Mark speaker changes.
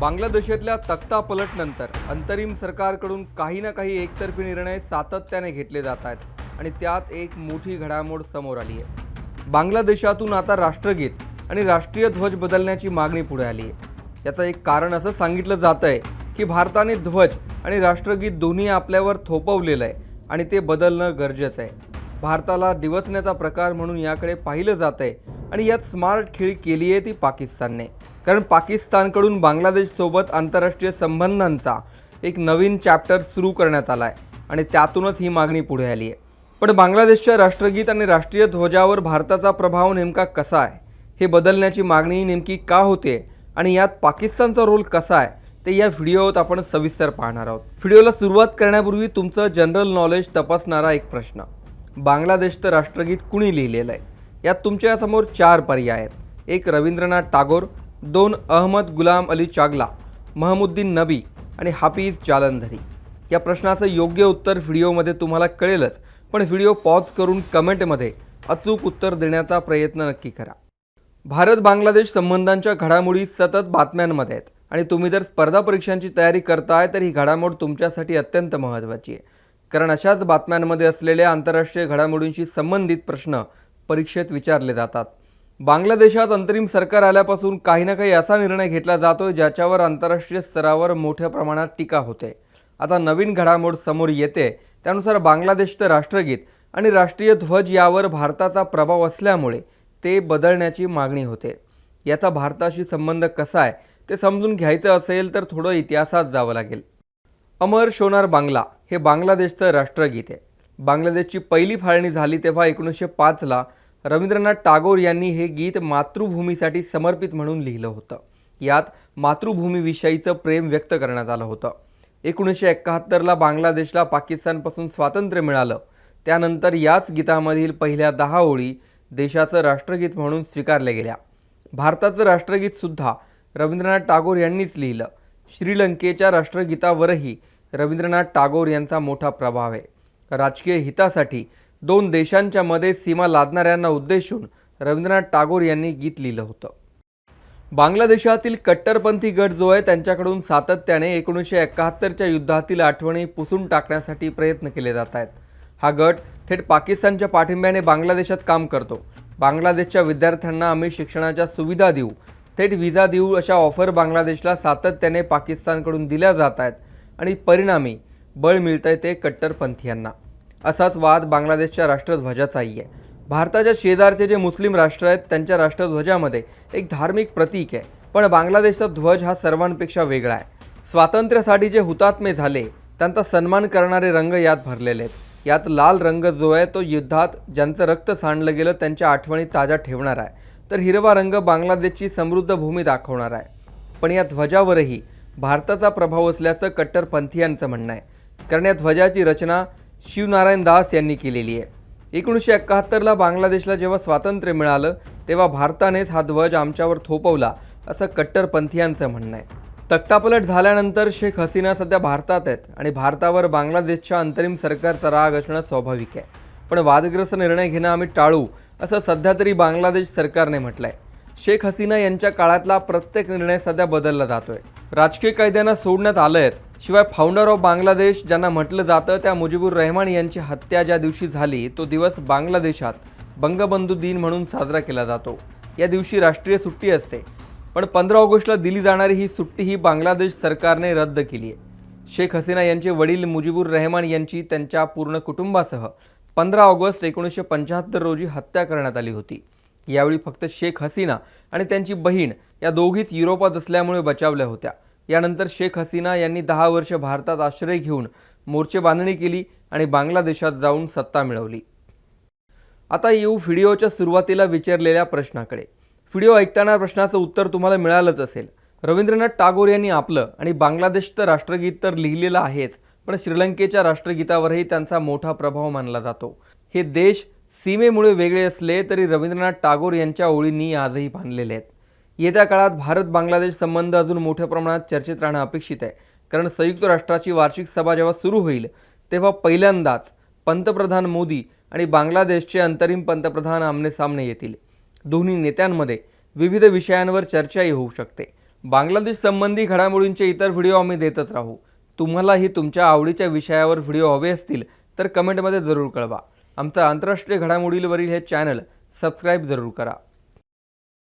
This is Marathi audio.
Speaker 1: बांगलादेशातल्या तक्ता पलटनंतर अंतरिम सरकारकडून काही ना काही एकतर्फी निर्णय सातत्याने घेतले जात आहेत आणि त्यात एक मोठी घडामोड समोर आली आहे. बांगलादेशातून आता राष्ट्रगीत आणि राष्ट्रीय ध्वज बदलण्याची मागणी पुढे आली आहे. याचं एक कारण असं सांगितलं जात आहे की भारताने ध्वज आणि राष्ट्रगीत दोन्ही आपल्यावर थोपवलेलं आहे आणि ते बदलणं गरजेचं आहे. भारताला दिवसण्याचा प्रकार म्हणून याकडे पाहिलं जात आहे आणि यात स्मार्ट खेळी केली आहे ती पाकिस्तानने. कारण पाकिस्तानकडून बांगलादेशसोबत आंतरराष्ट्रीय संबंधांचा एक नवीन चॅप्टर सुरू करण्यात आला आहे आणि त्यातूनच ही मागणी पुढे आली आहे. पण बांगलादेशच्या राष्ट्रगीत आणि राष्ट्रीय ध्वजावर भारताचा प्रभाव नेमका कसा आहे? हे बदलण्याची मागणी नेमकी का होते? आणि यात पाकिस्तानचा रोल कसा आहे? ते या व्हिडिओत आपण सविस्तर पाहणार आहोत. व्हिडिओला सुरुवात करण्यापूर्वी तुमचं जनरल नॉलेज तपासणारा एक प्रश्न. बांगलादेशचं राष्ट्रगीत कुणी लिहिलेलं आहे? यात तुमच्यासमोर चार पर्याय आहेत. एक रवींद्रनाथ टागोर दोन अहमद गुलाम अली चागला महमुद्दीन नबी आणि हाफिज जालंधरी. या प्रश्नाचं योग्य उत्तर व्हिडिओमध्ये तुम्हाला कळेलच पण व्हिडिओ पॉज करून कमेंटमध्ये अचूक उत्तर देण्याचा प्रयत्न नक्की करा. भारत बांगलादेश संबंधांच्या घडामोडी सतत बातम्यांमध्ये आहेत आणि तुम्ही जर स्पर्धा परीक्षांची तयारी करताय तर ही घडामोड तुमच्यासाठी अत्यंत महत्त्वाची आहे. कारण अशाच बातम्यांमध्ये असलेल्या आंतरराष्ट्रीय घडामोडींशी संबंधित प्रश्न परीक्षेत विचारले जातात. बांगलादेशात अंतरिम सरकार आल्यापासून काही ना काही असा निर्णय घेतला जातोय ज्याच्यावर आंतरराष्ट्रीय स्तरावर मोठ्या प्रमाणात टीका होते. आता नवीन घडामोड समोर येते. त्यानुसार बांगलादेशचं राष्ट्रगीत आणि राष्ट्रीय ध्वज यावर भारताचा प्रभाव असल्यामुळे ते बदलण्याची मागणी होते. याचा भारताशी संबंध कसा आहे ते समजून घ्यायचं असेल तर थोडं इतिहासात जावं लागेल. अमर शोनार बांगला हे बांगलादेशचं राष्ट्रगीत आहे. बांगलादेशची पहिली फाळणी झाली तेव्हा एकोणीसशे पाचला रवींद्रनाथ टागोर यांनी हे गीत मातृभूमीसाठी समर्पित म्हणून लिहिलं होतं. यात मातृभूमीविषयीचं प्रेम व्यक्त करण्यात आलं होतं. एकोणीसशे एकाहत्तरला बांगलादेशला पाकिस्तानपासून स्वातंत्र्य मिळालं. त्यानंतर याच गीतामधील पहिल्या दहा ओळी देशाचं राष्ट्रगीत म्हणून स्वीकारल्या गेल्या. भारताचं राष्ट्रगीतसुद्धा रवींद्रनाथ टागोर यांनीच लिहिलं. श्रीलंकेच्या राष्ट्रगीतावरही रवींद्रनाथ टागोर यांचा मोठा प्रभाव आहे. राजकीय हितासाठी दोन देशांच्या मध्ये सीमा लादणाऱ्यांना उद्देशून रवींद्रनाथ टागोर यांनी गीत लिहिलं होतं. बांगलादेशातील कट्टरपंथी गट जो आहे त्यांच्याकडून सातत्याने एकोणीसशे एकाहत्तरच्या युद्धातील आठवणी पुसून टाकण्यासाठी प्रयत्न केले जात आहेत. हा गट थेट पाकिस्तानच्या पाठिंब्याने बांगलादेशात काम करतो. बांगलादेशच्या विद्यार्थ्यांना आम्ही शिक्षणाच्या सुविधा देऊ. थेट विजा देऊ अशा ऑफर बांगलादेशला सातत्याने पाकिस्तानकडून दिल्या जात आहेत आणि परिणामी बळ मिळतंय ते कट्टरपंथीयांना. असाच वाद बांगलादेशच्या राष्ट्रध्वजाचाही आहे. भारताच्या शेजारचे जे मुस्लिम राष्ट्र आहेत त्यांच्या राष्ट्रध्वजामध्ये एक धार्मिक प्रतीक आहे. पण बांगलादेशचा ध्वज हा सर्वांपेक्षा वेगळा आहे. स्वातंत्र्यासाठी जे हुतात्मे झाले त्यांचा सन्मान करणारे रंग यात भरलेले आहेत. यात लाल रंग जो आहे तो युद्धात ज्यांचं रक्त सांडलं गेलं त्यांच्या आठवणी ताज्या ठेवणार आहे. तर हिरवा रंग बांगलादेशची समृद्ध भूमी दाखवणार आहे. पण या ध्वजावरही भारताचा प्रभाव असल्याचं कट्टरपंथीयांचं म्हणणं आहे. कारण या ध्वजाची रचना शिवनारायण दास यांनी केलेली आहे. एकोणीसशे एकाहत्तरला बांगलादेशला जेव्हा स्वातंत्र्य मिळालं तेव्हा भारतानेच हा ध्वज आमच्यावर थोपवला असं कट्टरपंथीयांचं म्हणणं आहे. तक्तापलट झाल्यानंतर शेख हसीना सध्या भारतात आहेत आणि भारतावर बांगलादेशच्या अंतरिम सरकारचा राग असणं स्वाभाविक आहे. पण वादग्रस्त निर्णय घेणं आम्ही टाळू असं सध्या तरी बांगलादेश सरकारने म्हटलं आहे शेख हसीना यांच्या काळातला प्रत्येक निर्णय सध्या बदलला जातो आहे राजकीय कैद्यांना सोडण्यात आलंयच. शिवाय फाउंडर ऑफ बांगलादेश ज्यांना म्हटलं जातं त्या मुजीबुर रहमान यांची हत्या ज्या दिवशी झाली तो दिवस बांगलादेशात बंगबंधू दिन म्हणून साजरा केला जातो. या दिवशी राष्ट्रीय सुट्टी असते. पण पंधरा ऑगस्टला दिली जाणारी ही सुट्टी ही बांगलादेश सरकारने रद्द केली आहे शेख हसीना यांचे वडील मुजीबुर रहमान यांची त्यांच्या पूर्ण कुटुंबासह पंधरा ऑगस्ट एकोणीसशे पंच्याहत्तर रोजी हत्या करण्यात आली होती. यावेळी फक्त शेख हसीना आणि त्यांची बहीण या दोघीच युरोपात असल्यामुळे बचावल्या होत्या. यानंतर शेख हसीना यांनी दहा वर्ष भारतात आश्रय घेऊन मोर्चे बांधणी केली आणि बांगलादेशात जाऊन सत्ता मिळवली. आता येऊ व्हिडिओच्या सुरुवातीला विचारलेल्या प्रश्नाकडे. व्हिडिओ ऐकताना प्रश्नाचं उत्तर तुम्हाला मिळालंच असेल. रवींद्रनाथ टागोर यांनी आपलं आणि बांगलादेशचं राष्ट्रगीत तर लिहिलेलं आहेच पण श्रीलंकेच्या राष्ट्रगीतावरही त्यांचा मोठा प्रभाव मानला जातो. हे देश सीमेमुळे वेगळे असले तरी रवींद्रनाथ टागोर यांच्या ओळींनी आजही बांधलेले आहेत. येत्या काळात भारत बांगलादेश संबंध अजून मोठ्या प्रमाणात चर्चेत राहणं अपेक्षित आहे. कारण संयुक्त राष्ट्राची वार्षिक सभा जेव्हा सुरू होईल तेव्हा पहिल्यांदाच पंतप्रधान मोदी आणि बांगलादेशचे अंतरिम पंतप्रधान आमनेसामने येतील. दोन्ही नेत्यांमध्ये विविध विषयांवर चर्चाही होऊ शकते. बांगलादेश संबंधी घडामोडींचे इतर व्हिडिओ आम्ही देतच राहू. तुम्हालाही तुमच्या आवडीच्या विषयावर व्हिडिओ हवे असतील तर कमेंटमध्ये जरूर कळवा. आमचं आंतरराष्ट्रीय घडामोडींवरील हे चॅनल सबस्क्राईब जरूर करा.